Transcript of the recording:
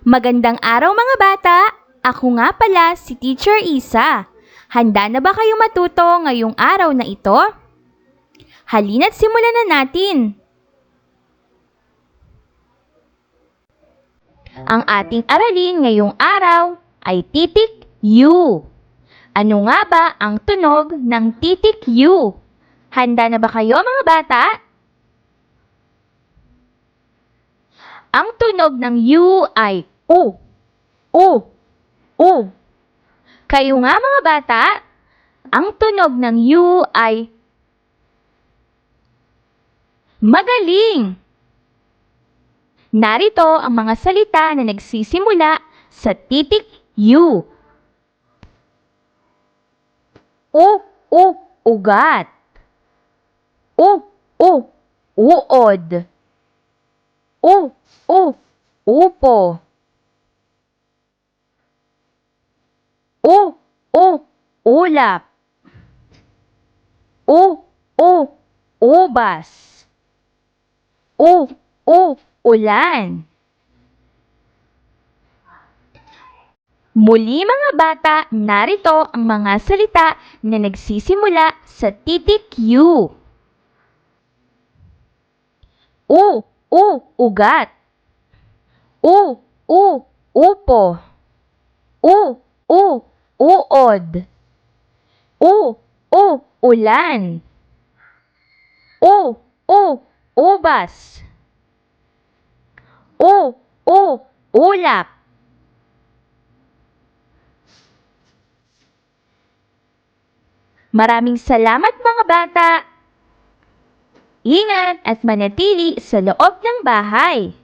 Magandang araw mga bata! Ako nga pala si Teacher Isa. Handa na ba kayo matuto ngayong araw na ito? Halina't simulan na natin! Ang ating aralin ngayong araw ay titik U. Ano nga ba ang tunog ng titik U? Handa na ba kayo mga bata? Ang tunog ng U ay U. U. U. Kayo nga mga bata, ang tunog ng U ay magaling. Narito ang mga salita na nagsisimula sa titik U. U, u, ugat. U, u, uod. U, u, upo. U, u, ulap. U, u, ubas. U, u, ulan. Muli mga bata, narito ang mga salita na nagsisimula sa titik U. U, u, ugat. U, u, upo. U, u, uod. U, u, ulan. U, u, ubas. U, u, ulap. Maraming salamat mga bata! Ingat at manatili sa loob ng bahay.